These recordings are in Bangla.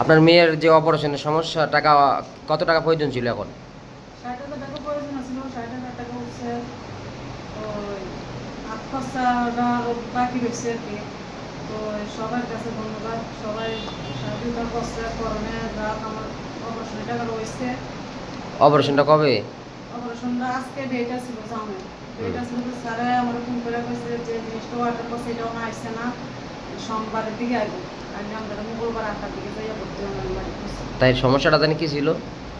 আপনার মেয়ের যে অপারেশনের সমস্যা টাকা কত টাকা প্রয়োজন ছিল এখন? সবার কাছে ধন্যবাদ। সবাই সহযোগিতা করছে করণে রাত আমার অপারেশনের টাকা রয়েছে। অপারেশনটা কবে? অপারেশনটা আজকে ডেটা ছিল জামে ডেটা ছিল স্যারে আমার ফোন করে কইছে যে জিনিসটা অর্ডার করছে এটাও না আসছে না সোমবারের দিকে আসবে তাই সমস্যাটা জানি কি ছিল?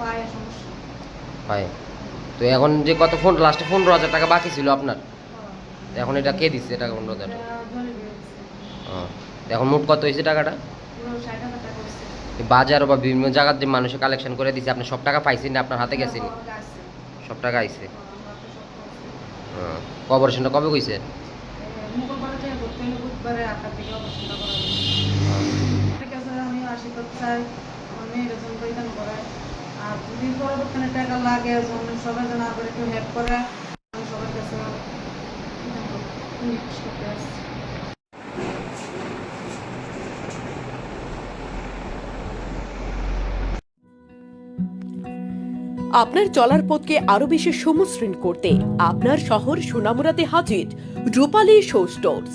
পায়ে। হয় তো এখন যে কত ফোন লাস্টে পনেরো হাজার টাকা বাকি ছিল আপনার? এখন এটা কে দিচ্ছে টাকা পনেরো হাজার টাকা? এখন মোট কত হয়েছে টাকাটা? বাজার বা বিভিন্ন জায়গার যে মানুষে কালেকশন করে দিচ্ছে আপনি সব টাকা পাইছেন না আপনার হাতে গেছেন সব টাকা আইছে। অপারেশনটা কবে কইছে? আপনার চলার পথকে আরও বেশি সমশ্রীন করতে আপনার শহর সোনামুরাতে হাজির রূপালী শো স্টোরস।